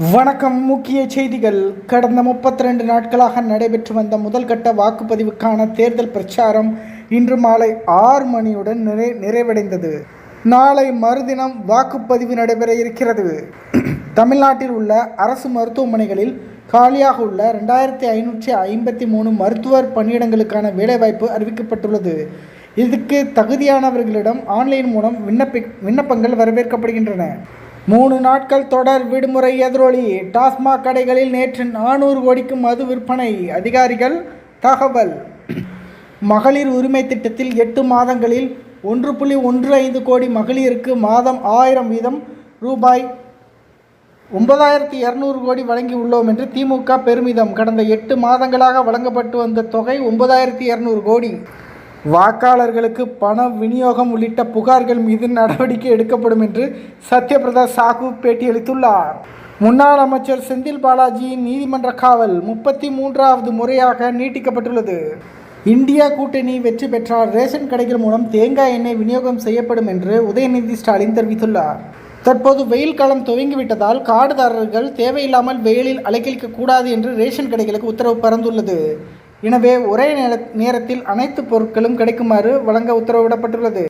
வணக்கம். முக்கிய செய்திகள். கடந்த 32 நாட்களாக நடைபெற்று வந்த முதல்கட்ட வாக்குப்பதிவுக்கான தேர்தல் பிரச்சாரம் இன்று மாலை ஆறு மணியுடன் நிறை நிறைவடைந்தது. நாளை மறுதினம் வாக்குப்பதிவு நடைபெற இருக்கிறது. தமிழ்நாட்டில் உள்ள அரசு மருத்துவமனைகளில் காலியாக உள்ள ரெண்டாயிரத்தி ஐநூற்றி ஐம்பத்தி மூணு மருத்துவர் பணியிடங்களுக்கான வேலைவாய்ப்பு அறிவிக்கப்பட்டுள்ளது. இதுக்கு தகுதியானவர்களிடம் ஆன்லைன் மூலம் விண்ணப்பி விண்ணப்பங்கள் வரவேற்கப்படுகின்றன. மூணு நாட்கள் தொடர் விடுமுறை எதிரொலி. டாஸ்மாக் கடைகளில் நேற்று நானூறு கோடிக்கு மது விற்பனை. அதிகாரிகள் தகவல். மகளிர் உரிமை திட்டத்தில் எட்டு மாதங்களில் ஒன்று புள்ளி ஒன்று ஐந்து கோடி மகளிருக்கு மாதம் ஆயிரம் வீதம் ரூபாய் ஒன்பதாயிரத்தி இரநூறு கோடி வழங்கியுள்ளோம் என்று திமுக பெருமிதம். கடந்த எட்டு மாதங்களாக வழங்கப்பட்டு வந்த தொகை ஒன்பதாயிரத்தி இரநூறு கோடி. வாக்காளர்களுக்கு பண விநியோகம் உள்ளிட்ட புகார்கள் மீது நடவடிக்கை எடுக்கப்படும் என்று சத்யபிரதா சாஹூ பேட்டியளித்துள்ளார் முன்னாள் அமைச்சர் செந்தில் பாலாஜியின் நீதிமன்ற காவல் முப்பத்தி மூன்றாவது முறையாக நீட்டிக்கப்பட்டுள்ளது. இந்தியா கூட்டணி வெற்றி பெற்றால் ரேஷன் கடைகள் மூலம் தேங்காய் எண்ணெய் விநியோகம் செய்யப்படும் என்று உதயநிதி ஸ்டாலின் தெரிவித்துள்ளார். தற்போது வெயில் காலம் துவங்கிவிட்டதால் காடுதாரர்கள் தேவையில்லாமல் வெயிலில் அலைக்கழிக்க கூடாது என்று ரேஷன் கடைகளுக்கு உத்தரவு பறந்துள்ளது. எனவே ஒரே நேர நேரத்தில் அனைத்து பொருட்களும் கிடைக்குமாறு வழங்க உத்தரவிடப்பட்டுள்ளது.